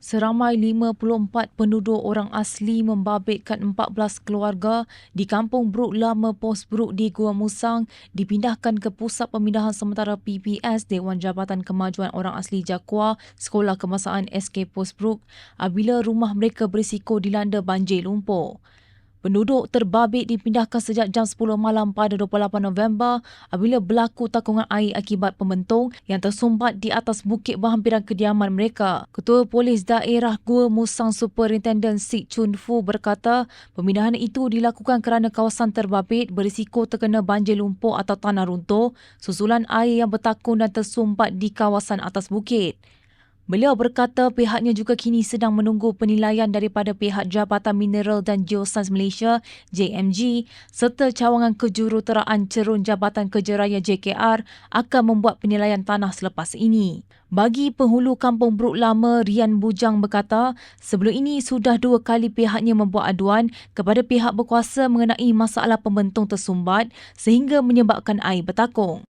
Seramai 54 penduduk orang asli membabitkan 14 keluarga di Kampung Bruk Lama Pos Bruk di Gua Musang dipindahkan ke Pusat Pemindahan Sementara PPS Dewan Jabatan Kemajuan Orang Asli Jakwa Sekolah Kemasaan SK Pos Bruk apabila rumah mereka berisiko dilanda banjir lumpur. Penduduk terbabit dipindahkan sejak jam 10 malam pada 28 November apabila berlaku takungan air akibat pembentung yang tersumbat di atas bukit berhampiran kediaman mereka. Ketua Polis Daerah Gua Musang Superintendent Sik Chun Fu berkata pemindahan itu dilakukan kerana kawasan terbabit berisiko terkena banjir lumpur atau tanah runtuh susulan air yang bertakung dan tersumbat di kawasan atas bukit. Beliau berkata pihaknya juga kini sedang menunggu penilaian daripada pihak Jabatan Mineral dan Geoscience Malaysia JMG serta cawangan kejuruteraan cerun Jabatan Kejeraya JKR akan membuat penilaian tanah selepas ini. Bagi penghulu Kampung Bruk Lama, Rian Bujang berkata, sebelum ini sudah dua kali pihaknya membuat aduan kepada pihak berkuasa mengenai masalah pembentung tersumbat sehingga menyebabkan air bertakung.